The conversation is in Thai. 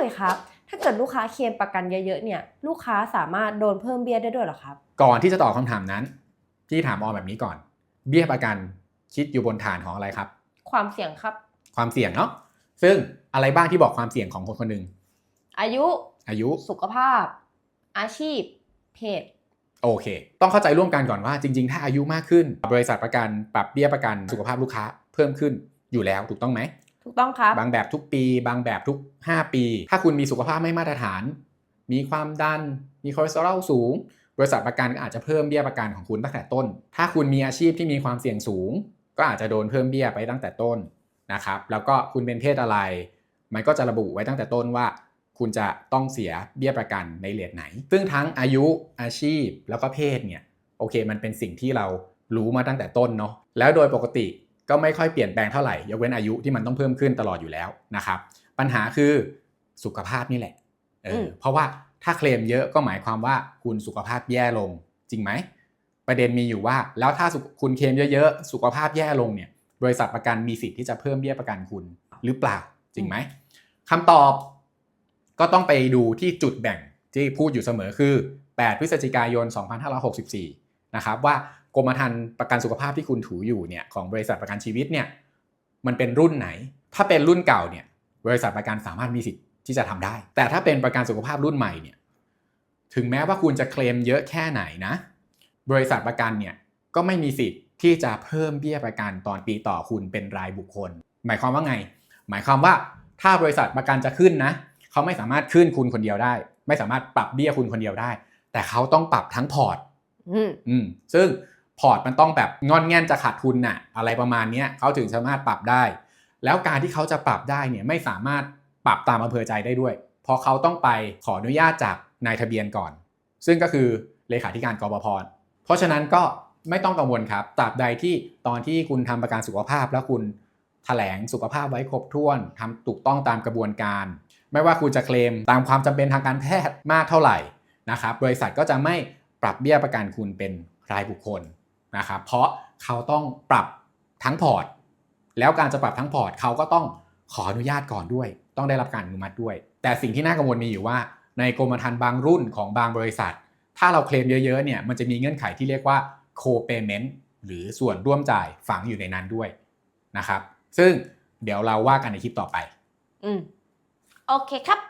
หลุยครับ ถ้าเกิดลูกค้าเคลมประกันเยอะๆเนี่ยลูกค้าสามารถโดนเพิ่มเบี้ยได้ด้วยเหรอครับ ก่อนที่จะตอบคำถามนั้นพี่ถามออมแบบนี้ก่อน เบี้ยประกันคิดอยู่บนฐานของอะไรครับ ความเสี่ยงครับ ความเสี่ยงเนาะซึ่งอะไรบ้างที่บอกความเสี่ยงของคนคนหนึ่งอายุอายุสุขภาพ อาชีพ เพศโอเค ต้องเข้าใจร่วมกันก่อนว่าจริง ๆ ถ้าอายุมากขึ้น บริษัทประกันปรับเบี้ยประกันสุขภาพลูกค้าเพิ่มขึ้นอยู่แล้วถูกต้องไหม ถูกต้องครับ บางแบบทุกปี บางแบบทุก 5 ปี ถ้าคุณมีสุขภาพไม่มาตรฐาน มีความดัน มีคอเลสเตอรอลสูง บริษัทประกันก็อาจจะเพิ่มเบี้ยประกันของคุณตั้งแต่ต้น ถ้าคุณมีอาชีพที่มีความเสี่ยงสูง ก็อาจจะโดนเพิ่มเบี้ยไปตั้งแต่ต้นนะครับ แล้วก็คุณเป็นเพศอะไร มันก็จะระบุไว้ตั้งแต่ต้นว่า คุณจะต้องเสียเบี้ยประกันในเลทไหน ซึ่งทั้งอายุ อาชีพ แล้วก็เพศเนี่ย โอเค มันเป็นสิ่งที่เรารู้มาตั้งแต่ต้นเนาะ แล้วโดยปกติ ก็ไม่ค่อยเปลี่ยนแปลงเท่าไหร่ยกเว้นอายุที่มันต้องเพิ่มขึ้นตลอดอยู่แล้วนะครับ ปัญหาคือสุขภาพนี่แหละเออมเพราะว่าถ้าเคลมเยอะก็หมายความว่าคุณสุขภาพแย่ลงจริงไหมประเด็นมีอยู่ว่า แล้วถ้าสุขคุณเคลมเยอะๆสุขภาพแย่ลงเนี่ย บริษัทประกันมีสิทธิ์ที่จะเพิ่มเบี้ยประกันคุณหรือเปล่าจริงไหมคำตอบก็ต้องไปดูที่จุดแบ่งที่พูดอยู่เสมอคือ 8 พฤศจิกายน 2564 นะครับว่า กรมธรรม์ประกันสุขภาพที่คุณถืออยู่เนี่ยของบริษัทประกันชีวิตเนี่ยมันเป็นรุ่นไหน ถ้าเป็นรุ่นเก่าเนี่ยบริษัทประกันสามารถมีสิทธิ์ที่จะทำได้ แต่ถ้าเป็นประกันสุขภาพรุ่นใหม่เนี่ยถึงแม้ว่าคุณจะเคลมเยอะแค่ไหนนะ บริษัทประกันเนี่ยก็ไม่มีสิทธิ์ที่จะเพิ่มเบี้ยประกันตอนปีต่อคุณเป็นรายบุคคล หมายความว่าไง หมายความว่าถ้าบริษัทประกันจะขึ้นนะเขาไม่สามารถขึ้นคุณคนเดียวได้ ไม่สามารถปรับเบี้ยคุณคนเดียวได้ แต่เขาต้องปรับทั้งพอร์ตอืมอืมซึ่ง พอร์ตมันต้องแบบงอนแง่นจะขาดทุนน่ะอะไรประมาณนี้เขาถึงสามารถปรับได้ แล้วการที่เขาจะปรับได้เนี่ยไม่สามารถปรับตามอำเภอใจได้ด้วย เพราะเขาต้องไปขออนุญาตจากนายทะเบียนก่อน ซึ่งก็คือเลขาธิการกรบพเพราะฉะนั้นก็ไม่ต้องกังวลครับตราบใดที่ตอนที่คุณทำประกันสุขภาพ แล้วคุณแถลงสุขภาพไว้ครบถ้วนทำถูกต้องตามกระบวนการ ไม่ว่าคุณจะเคลมตามความจำเป็นทางการแพทย์มากเท่าไหร่นะครับบริษัทก็จะไม่ปรับเบี้ยประกันคุณเป็นรายบุคคล นะครับเพราะเขาต้องปรับทั้งพอร์ต แล้วการจะปรับทั้งพอร์ตเขาก็ต้องขออนุญาตก่อนด้วย ต้องได้รับการอนุมัติด้วย แต่สิ่งที่น่ากังวลมีอยู่ว่า ในกรมธรรม์บางรุ่นของบางบริษัท ถ้าเราเคลมเยอะๆเนี่ยมันจะมีเงื่อนไขที่เรียกว่า co-payment หรือส่วนร่วมจ่ายฝังอยู่ในนั้นด้วยนะครับ ซึ่งเดี๋ยวเราว่ากันในคลิปต่อไป อืม โอเคครับ